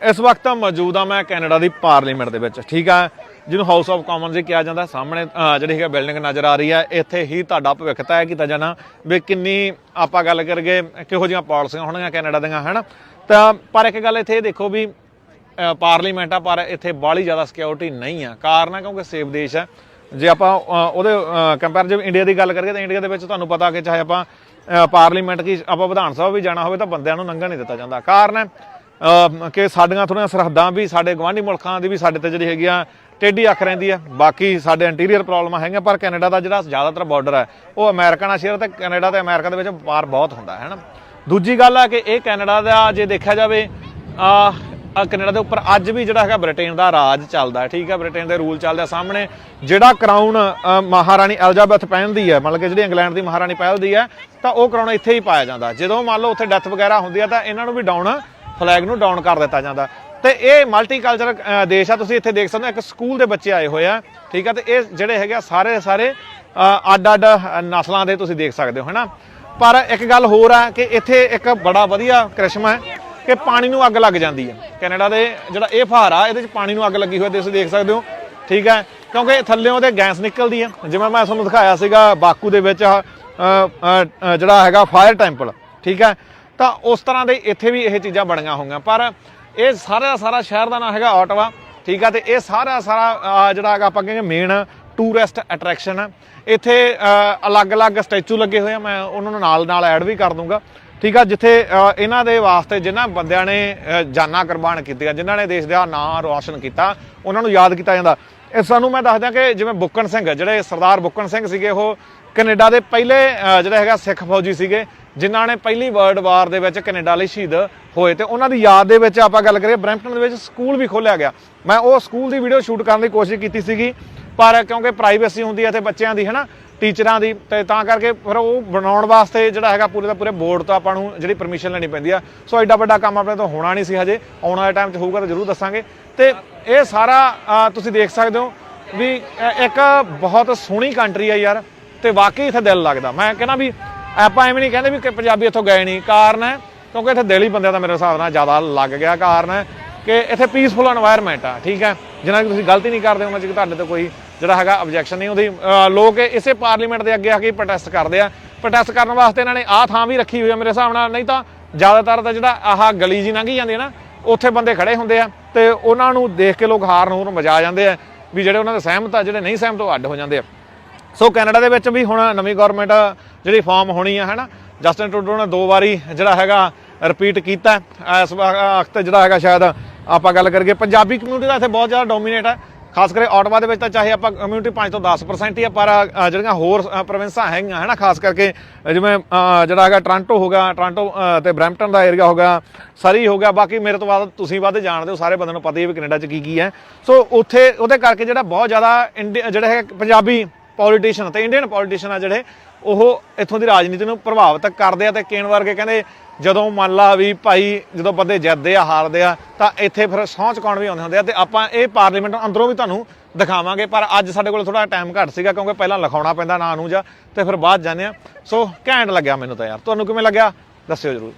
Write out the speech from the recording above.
ਇਸ ਵਕਤ ਮੌਜੂਦ ਆ ਮੈਂ ਕੈਨੇਡਾ ਦੀ ਪਾਰਲੀਮੈਂਟ ਦੇ ਵਿੱਚ ਠੀਕ ਆ? ਜਿਹਨੂੰ ਹਾਊਸ ਆਫ ਕਾਮਨਸ ਵੀ ਕਿਹਾ ਜਾਂਦਾ ਸਾਹਮਣੇ ਜਿਹੜੀ ਹੈਗਾ ਬਿਲਡਿੰਗ ਨਜ਼ਰ ਆ ਰਹੀ ਹੈ ਇੱਥੇ ਹੀ ਤੁਹਾਡਾ ਭਵਿੱਖ ਤੈਅ ਕੀਤਾ ਜਾਣਾ ਵੀ ਕਿੰਨੀ ਆਪਾਂ ਗੱਲ ਕਰਗੇ ਕਿਹੋ ਜਿਹੀਆਂ ਪਾਲਿਸੀਆਂ ਹੋਣਗੀਆਂ ਕੈਨੇਡਾ ਦੀਆਂ ਹਨਾ? ਤਾਂ ਪਰ ਇੱਕ ਗੱਲ ਇੱਥੇ ਇਹ ਦੇਖੋ ਵੀ ਪਾਰਲੀਮੈਂਟ ਆ ਪਰ ਇੱਥੇ ਬਾਹਲੀ ਜ਼ਿਆਦਾ ਸਿਕਿਉਰਿਟੀ ਨਹੀਂ ਆ। ਕਾਰਨ ਹੈ ਕਿਉਂਕਿ ਸੇਫ ਦੇਸ਼ ਹੈ ਜੇ ਆਪਾਂ ਅ, ਉਹਦੇ ਕੰਪੈਰੀਟਿਵ ਇੰਡੀਆ ਦੀ ਗੱਲ ਕਰੀਏ ਤਾਂ ਇੰਡੀਆ ਦੇ ਵਿੱਚ ਤੁਹਾਨੂੰ ਪਤਾ ਕਿ ਚਾਹੇ ਆਪਾਂ ਪਾਰਲੀਮੈਂਟ ਕੀ ਆਪਾਂ ਵਿਧਾਨ ਸਭਾ ਵੀ ਜਾਣਾ ਹੋਵੇ ਤਾਂ ਬੰਦਿਆਂ ਨੂੰ ਲੰਘਣ ਨਹੀਂ ਦਿੱਤਾ ਜਾਂਦਾ। ਕਾਰਨ ਹੈ ਕਿ ਸਾਡੀਆਂ ਥੋੜ੍ਹੀਆਂ ਸਰਹੱਦਾਂ ਵੀ, ਸਾਡੇ ਗਵਾਂਢੀ ਮੁਲਕਾਂ ਦੀ ਵੀ ਸਾਡੇ ਤੇ ਜਿਹੜੀ ਹੈਗੀ ਆ ਟੇਢੀ ਅੱਖ ਰਹਿੰਦੀ ਆ। ਬਾਕੀ ਸਾਡੇ ਇੰਟੀਰੀਅਰ ਪ੍ਰੋਬਲਮਾਂ ਹੈਗੀਆਂ, ਪਰ ਕੈਨੇਡਾ ਦਾ ਜਿਹੜਾ ਜ਼ਿਆਦਾਤਰ ਬਾਰਡਰ ਹੈ ਉਹ ਅਮਰੀਕਾ ਨਾਲ ਸ਼ੇਅਰ ਤੇ ਕੈਨੇਡਾ ਤੇ ਅਮਰੀਕਾ ਦੇ ਵਿੱਚ ਵਪਾਰ ਬਹੁਤ ਹੁੰਦਾ, ਹੈ ਨਾ? ਦੂਜੀ ਗੱਲ ਹੈ ਕਿ ਇਹ ਕੈਨੇਡਾ ਦਾ ਜੇ ਦੇਖਿਆ ਜਾਵੇ, ਆ ਕੈਨੇਡਾ ਦੇ ਉੱਪਰ ਅੱਜ ਵੀ ਜਿਹੜਾ ਹੈਗਾ ਬ੍ਰਿਟੇਨ ਦਾ ਰਾਜ ਚੱਲਦਾ ਹੈ, ਠੀਕ ਹੈ ਬ੍ਰਿਟੇਨ ਦੇ ਰੂਲ ਚੱਲਦੇ ਆ ਸਾਹਮਣੇ, ਜਿਹੜਾ ਕਰਾਊਨ ਮਹਾਰਾਣੀ ਐਲਜ਼ਾਬੈਥ ਪਹਿਨਦੀ ਹੈ ਮਤਲਬ ਕਿ ਜਿਹੜੀ ਇੰਗਲੈਂਡ ਦੀ ਮਹਾਰਾਣੀ ਪਹਿਨਦੀ ਹੈ ਤਾਂ ਉਹ ਕਰਾਉਣ ਇੱਥੇ ਹੀ ਪਾਇਆ ਜਾਂਦਾ। ਜਦੋਂ ਮੰਨ ਲਓ ਉੱਥੇ ਡੈਥ ਵਗੈਰਾ ਹੁੰਦੀ ਹੈ ਤਾਂ ਇਹਨਾਂ ਨੂੰ ਵੀ ਡਾਊਨ ਫਲੈਗ ਨੂੰ ਡਾਊਨ ਕਰ ਦਿੱਤਾ ਜਾਂਦਾ। ਤੇ ਇਹ ਮਲਟੀਕਲਚਰ ਦੇਸ਼ ਆ, ਤੁਸੀਂ ਇੱਥੇ ਦੇਖ ਸਕਦੇ ਹੋ, ਇੱਕ ਸਕੂਲ ਦੇ ਬੱਚੇ ਆਏ ਹੋਏ ਆ, ਠੀਕ ਆ, ਤੇ ਇਹ ਜਿਹੜੇ ਹੈਗੇ ਆ, ਸਾਰੇ ਸਾਰੇ ਅੱਡ ਅੱਡ ਨਸਲਾਂ ਦੇ ਤੁਸੀਂ ਦੇਖ ਸਕਦੇ ਹੋ, ਹੈਨਾ? ਪਰ ਇੱਕ ਗੱਲ ਹੋਰ ਆ ਕਿ ਇੱਥੇ ਇੱਕ ਬੜਾ ਵਧੀਆ ਕ੍ਰਿਸ਼ਮਾ ਹੈ ਕਿ ਪਾਣੀ ਨੂੰ ਅੱਗ ਲੱਗ ਜਾਂਦੀ ਹੈ ਕੈਨੇਡਾ ਦੇ ਜਿਹੜਾ ਇਹ ਫਹਾਰਾ ਇਹਦੇ ਵਿੱਚ ਪਾਣੀ ਨੂੰ ਅੱਗ ਲੱਗੀ ਹੋਈ ਤੁਸੀਂ ਦੇਖ ਸਕਦੇ ਹੋ, ਠੀਕ ਹੈ ਕਿਉਂਕਿ ਥੱਲੇੋਂ ਉਹਦੇ ਗੈਸ ਨਿਕਲਦੀ ਹੈ ਜਿਵੇਂ ਮੈਂ ਤੁਹਾਨੂੰ ਦਿਖਾਇਆ ਸੀਗਾ ਬਾਕੂ ਦੇ ਵਿੱਚ ਜਿਹੜਾ ਹੈਗਾ ਫਾਇਰ ਟੈਂਪਲ ਠੀਕ ਹੈ ਤਾਂ ਉਸ ਤਰ੍ਹਾਂ ਦੇ ਇੱਥੇ ਵੀ ਇਹ ਚੀਜ਼ਾਂ ਬਣੀਆਂ ਹੋਈਆਂ। ਪਰ ਇਹ ਸਾਰਾ ਦਾ ਸਾਰਾ ਸ਼ਹਿਰ ਦਾ ਨਾਂ ਹੈਗਾ ਆਟਵਾ ਠੀਕ ਆ? ਤੇ ਇਹ ਸਾਰਾ ਸਾਰਾ ਜਿਹੜਾ ਹੈਗਾ ਆਪਾਂ ਕਹਿੰਗੇ ਮੇਨ ਟੂਰਿਸਟ ਅਟਰੈਕਸ਼ਨ ਹੈ ਇੱਥੇ ਅਲੱਗ-ਅਲੱਗ ਸਟੈਚੂ ਲੱਗੇ ਹੋਏ ਆ। ਮੈਂ ਉਹਨਾਂ ਨੂੰ ਨਾਲ ਨਾਲ ਐਡ ਵੀ ਕਰ ਦੂੰਗਾ। ਠੀਕ ਆ? ਜਿੱਥੇ ਇਹਨਾਂ ਦੇ ਵਾਸਤੇ ਜਿਨ੍ਹਾਂ ਬੰਦਿਆਂ ਨੇ ਜਾਨਾਂ ਕੁਰਬਾਨ ਕੀਤੀਆਂ, ਜਿਨ੍ਹਾਂ ਨੇ ਦੇਸ਼ ਦਾ ਨਾਂ ਰੌਸ਼ਨ ਕੀਤਾ, ਉਹਨਾਂ ਨੂੰ ਯਾਦ ਕੀਤਾ ਜਾਂਦਾ। ਇਹ ਸਾਨੂੰ ਮੈਂ ਦੱਸਦਾ ਕਿ ਜਿਵੇਂ ਬੁੱਕਣ ਸਿੰਘ ਜਿਹੜੇ ਸਰਦਾਰ ਬੁੱਕਣ ਸਿੰਘ ਸੀਗੇ ਉਹ ਕੈਨੇਡਾ ਦੇ ਪਹਿਲੇ ਅ, ਜਿਹੜਾ ਹੈਗਾ ਸਿੱਖ ਫੌਜੀ ਸੀਗੇ ਜਿਨ੍ਹਾਂ ਨੇ ਪਹਿਲੀ ਵਰਲਡ ਵਾਰ ਦੇ ਵਿੱਚ ਕੈਨੇਡਾ ਲਈ ਸ਼ਹੀਦ ਹੋਏ ਤੇ ਉਹਨਾਂ ਦੀ ਯਾਦ ਦੇ ਵਿੱਚ ਆਪਾਂ ਗੱਲ ਕਰੀਏ ਬਰੈਂਪਟਨ ਦੇ ਵਿੱਚ ਸਕੂਲ ਵੀ ਖੋਲ੍ਹਿਆ ਗਿਆ। ਮੈਂ ਉਹ ਸਕੂਲ ਦੀ ਵੀਡੀਓ ਸ਼ੂਟ ਕਰਨ ਦੀ ਕੋਸ਼ਿਸ਼ ਕੀਤੀ ਸੀਗੀ ਪਰ ਕਿਉਂਕਿ ਪ੍ਰਾਈਵੇਸੀ ਹੁੰਦੀ ਹੈ ਤੇ ਬੱਚਿਆਂ ਦੀ ਹਨਾ ਟੀਚਰਾਂ ਦੀ, ਤੇ ਤਾਂ ਕਰਕੇ ਫਿਰ ਉਹ ਬਣਾਉਣ ਵਾਸਤੇ ਜਿਹੜਾ ਹੈਗਾ ਪੂਰੇ ਦਾ ਪੂਰੇ ਬੋਰਡ ਤੋਂ ਆਪਾਂ ਨੂੰ ਜਿਹੜੀ ਪਰਮਿਸ਼ਨ ਲੈਣੀ ਪੈਂਦੀ ਆ। ਸੋ ਐਡਾ ਵੱਡਾ ਕੰਮ ਆਪਣੇ ਤੋਂ ਹੋਣਾ ਨਹੀਂ ਸੀ ਹਜੇ, ਆਉਣ ਵਾਲੇ ਟਾਈਮ 'ਚ ਹੋਊਗਾ ਤਾਂ ਜ਼ਰੂਰ ਦੱਸਾਂਗੇ। ਤੇ ਇਹ ਸਾਰਾ ਤੁਸੀਂ ਦੇਖ ਸਕਦੇ ਹੋ ਵੀ ਇੱਕ ਬਹੁਤ ਸੋਹਣੀ ਕੰਟਰੀ ਆ ਯਾਰ, ਤੇ ਵਾਕਈ ਇੱਥੇ ਦਿਲ ਲੱਗਦਾ। ਮੈਂ ਕਹਿੰਦਾ ਵੀ ਆਪਾਂ ਐਵੇਂ ਨਹੀਂ ਕਹਿੰਦੇ ਵੀ ਕਿ ਪੰਜਾਬੀ ਇੱਥੋਂ ਗਏ ਨਹੀਂ। ਕਾਰਨ ਹੈ, ਕਿਉਂਕਿ ਇੱਥੇ ਦਿਲ ਹੀ ਬੰਦਿਆਂ ਦਾ ਮੇਰੇ ਹਿਸਾਬ ਨਾਲ ਜ਼ਿਆਦਾ ਲੱਗ ਗਿਆ। ਕਾਰਨ ਹੈ ਕਿ ਇੱਥੇ ਪੀਸਫੁਲ এনवायरमेंट ਆ, ਠੀਕ ਹੈ? ਜਿਨ੍ਹਾਂ ਦੀ ਤੁਸੀਂ ਗਲਤੀ ਨਹੀਂ ਕਰਦੇ ਉਹਨਾਂ ਚ ਤੁਹਾਡੇ ਤੋਂ ਕੋਈ ਜਿਹੜਾ ਹੈਗਾ ਆਬਜੈਕਸ਼ਨ ਨਹੀਂ, ਉਹਦੀ ਲੋਕ ਇਸੇ ਪਾਰਲੀਮੈਂਟ ਦੇ ਅੱਗੇ ਆ ਕੇ ਪ੍ਰੋਟੈਸਟ ਕਰਦੇ ਆ। ਪ੍ਰੋਟੈਸਟ ਕਰਨ ਵਾਸਤੇ ਇਹਨਾਂ ਨੇ ਆਹ ਥਾਂ ਵੀ ਰੱਖੀ ਹੋਈ ਆ ਮੇਰੇ ਹਿਸਾਬ ਨਾਲ, ਨਹੀਂ ਤਾਂ ਜ਼ਿਆਦਾਤਰ ਤਾਂ ਜਿਹੜਾ ਆਹ ਗਲੀ ਜੀ ਲੰਘੀ ਜਾਂਦੀ ਹੈ ਨਾ, ਉੱਥੇ ਬੰਦੇ ਖੜੇ ਹੁੰਦੇ ਆ ਤੇ ਉਹਨਾਂ ਨੂੰ ਦੇਖ ਕੇ ਲੋਕ ਹਾਰਨ ਹੂਰਨ ਮਜਾ ਜਾਂਦੇ ਆ ਵੀ ਜਿਹੜੇ ਉਹਨਾਂ ਦੇ ਸਹਿਮਤ ਆ, ਜਿਹੜੇ ਨਹੀਂ ਸਹਿਮਤ ਉਹ ਅੱਡ ਹੋ ਜਾਂਦੇ ਆ। ਸੋ ਕੈਨੇਡਾ ਦੇ ਵਿੱਚ ਵੀ ਹੁਣ ਨਵੀਂ ਗਵਰਨਮੈਂਟ ਜਿਹੜੀ ਫਾਰਮ ਹੋਣੀ ਆ, ਹੈਨਾ, ਜਸਟਨ ਟਰੂਡੋ ਨੇ ਦੋ ਵਾਰੀ ਜਿਹੜਾ ਹੈਗਾ ਰਿਪੀਟ ਕੀਤਾ। ਇਸ ਵਕਤ ਜਿਹੜਾ ਹੈਗਾ ਸ਼ਾਇਦ ਆਪਾਂ ਗੱਲ ਕਰੀਏ, ਪੰਜਾਬੀ ਕਮਿਊਨਿਟੀ ਦਾ ਇੱਥੇ ਬਹੁਤ ਜ਼ਿਆਦਾ ਡੋਮੀਨੇਟ ਹੈ ਖਾਸ ਕਰਕੇ ਆਟਵਾ ਦੇ ਵਿੱਚ ਤਾਂ ਚਾਹੇ ਆਪਾਂ ਕਮਿਊਨਿਟੀ 5 ਤੋਂ 10% ਹੀ ਆ ਪਰ ਜਿਹੜੀਆਂ ਹੋਰ ਪ੍ਰੋਵਿੰਸਾਂ ਹੈਗੀਆਂ ਹੈਨਾ ਖਾਸ ਕਰਕੇ ਜਿਵੇਂ ਜਿਹੜਾ ਹੈਗਾ ਟ੍ਰਾਂਟੋ ਹੋ ਗਿਆ ਟ੍ਰਾਂਟੋ ਅ, ਤੇ ਬਰੈਂਪਟਨ ਦਾ ਏਰੀਆ ਹੋ ਗਿਆ ਸਰੀ ਹੋ ਗਿਆ ਬਾਕੀ ਮੇਰੇ ਤੋਂ ਬਾਅਦ ਤੁਸੀਂ ਵੱਧ ਜਾਣਦੇ ਹੋ ਸਾਰੇ ਬੰਦੇ ਨੂੰ ਪਤਾ ਹੀ ਹੈ ਵੀ ਕੈਨੇਡਾ 'ਚ ਕੀ ਕੀ ਹੈ। ਸੋ ਉੱਥੇ ਉਹਦੇ ਕਰਕੇ ਜਿਹੜਾ ਬਹੁਤ ਜ਼ਿਆਦਾ ਇੰਡੀ- ਜਿਹੜੇ ਹੈ ਪੰਜਾਬੀ ਪੋਲੀਟੀਸ਼ੀਅਨ ਤੇ ਇੰਡੀਅਨ ਪੋਲੀਟੀਸ਼ੀਅਨ ਆ ਜਿਹੜੇ, ਉਹ ਇੱਥੋਂ ਦੀ ਰਾਜਨੀਤੀ ਨੂੰ ਪ੍ਰਭਾਵਿਤ ਕਰਦੇ ਆ ਤੇ ਕੇਨ ਵਰਗੇ ਕਹਿੰਦੇ, ਜਦੋਂ ਮੰਨ ਲਾ ਵੀ ਭਾਈ ਜਦੋਂ ਬੰਦੇ ਜਿੱਤਦੇ ਆ, ਹਾਰਦੇ ਆ, ਤਾਂ ਇੱਥੇ ਫਿਰ ਸਹੁੰ ਚੁਕਾਉਣ ਵੀ ਆਉਂਦੇ ਹੁੰਦੇ ਆ ਤੇ ਆਪਾਂ ਇਹ ਪਾਰਲੀਮੈਂਟ ਅੰਦਰੋਂ ਵੀ ਤੁਹਾਨੂੰ ਦਿਖਾਵਾਂਗੇ, ਪਰ ਅੱਜ ਸਾਡੇ ਕੋਲ ਥੋੜਾ ਟਾਈਮ ਘੱਟ ਸੀਗਾ ਕਿਉਂਕਿ ਪਹਿਲਾਂ ਲਿਖਾਉਣਾ ਪੈਂਦਾ ਨਾਂ ਨੂੰ ਜਾਂ ਤੇ ਫਿਰ ਬਾਅਦ ਜਾਂਦੇ ਆ। ਸੋ ਘੈਂਟ ਲੱਗਿਆ ਮੈਨੂੰ ਤਾਂ ਯਾਰ। ਤੁਹਾਨੂੰ ਕਿਵੇਂ ਲੱਗਿਆ? ਦੱਸਿਓ ਜਰੂਰ।